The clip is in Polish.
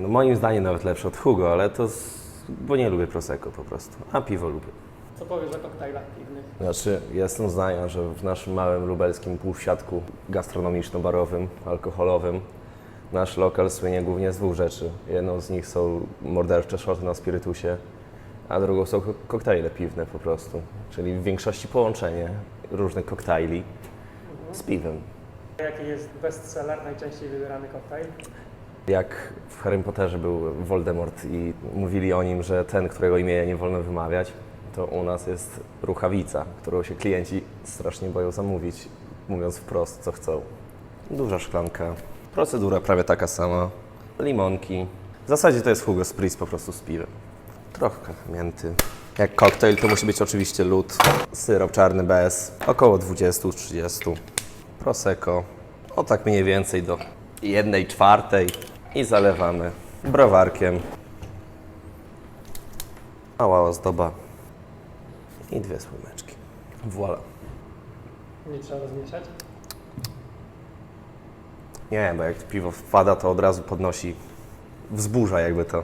No moim zdaniem nawet lepsze od Hugo, ale to z... bo nie lubię Prosecco po prostu, a piwo lubię. Co powiesz o koktajlach piwnych? Znaczy, jestem zdania, że w naszym małym lubelskim półsiatku gastronomiczno-barowym, alkoholowym, nasz lokal słynie głównie z dwóch rzeczy. Jedną z nich są mordercze szoty na spirytusie, a drugą są ko- koktajle piwne po prostu. Czyli w większości połączenie różnych koktajli z piwem. Jaki jest bestseller, najczęściej wybierany koktajl? Jak w Harry Potterze był Voldemort i mówili o nim, że ten, którego imienia nie wolno wymawiać, to u nas jest ruchawica, którą się klienci strasznie boją zamówić, mówiąc wprost, co chcą. Duża szklanka, procedura prawie taka sama, limonki. W zasadzie to jest Hugo Spritz po prostu z piwem. Trochę mięty. Jak koktajl to musi być oczywiście lód, syrop czarny bez, około 20-30. Prosecco, o tak mniej więcej do jednej czwartej i zalewamy browarkiem. Mała ozdoba i dwie słomeczki. Voila. Nie trzeba rozmieszać. Nie, bo jak piwo wpada, to od razu podnosi, wzburza jakby to.